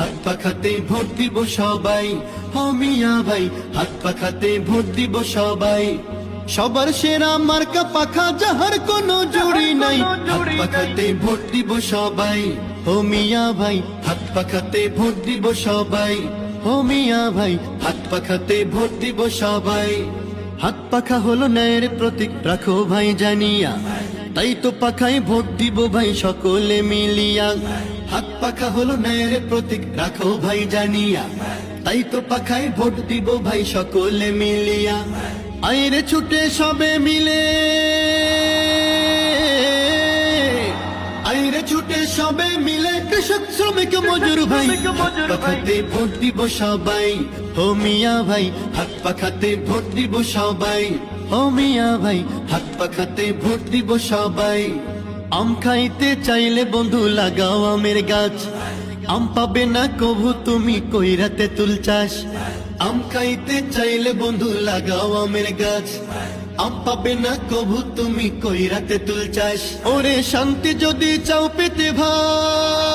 হাত পাখাতে ভোট দিব সবাই ও মিয়া ভাই হাত পাখাতে ভোট দিব সবাই। সবার সেরা মার্কা পাখা যাহার কোনো জুড়ি নাই। হাত পাখাতে ভোট দিব সবাই ও মিয়া ভাই হাত পাখাতে ভোট দিব সবাই। ও মিয়া ভাই হাত পাখাতে ভোট দিব সবাই। হাত পাখা হলো ন্যায়ের প্রতীক রাখো ভাই জানিয়া। তাই তো পাখায় ভোট দিব ভাই সকলে মিলিয়া। হাত পাখা হলো ন্যায়ের প্রতীক, রাখো ভাই জানিয়া। তাই তো পাখায় ভোট দিব ভাই সকলে মিলিয়া। আইরে ছুটে সবে মিলে। ছুটে সবে মিলে কৃষক শ্রমিক মজুর ভাই। পাখাতে ভোট দিব সবাই। ও মিয়া ভাই হাত পাখাতে ভোট দিব সবাই। ও মিয়া ভাই হাত পাখাতে ভোট দিব সবাই। আম খাইতে চাইলে বন্ধু লাগাও আমের গাছ। আম পাবে না কভু, তুমি কইরাতে তুল চাষ? আম খাইতে চাইলে বন্ধু লাগাও আমের গাছ। আম পাবে না কভু, তুমি কইরাতে তুল চাষ? ওরে শান্তি যদি চাও পেতে ভাই।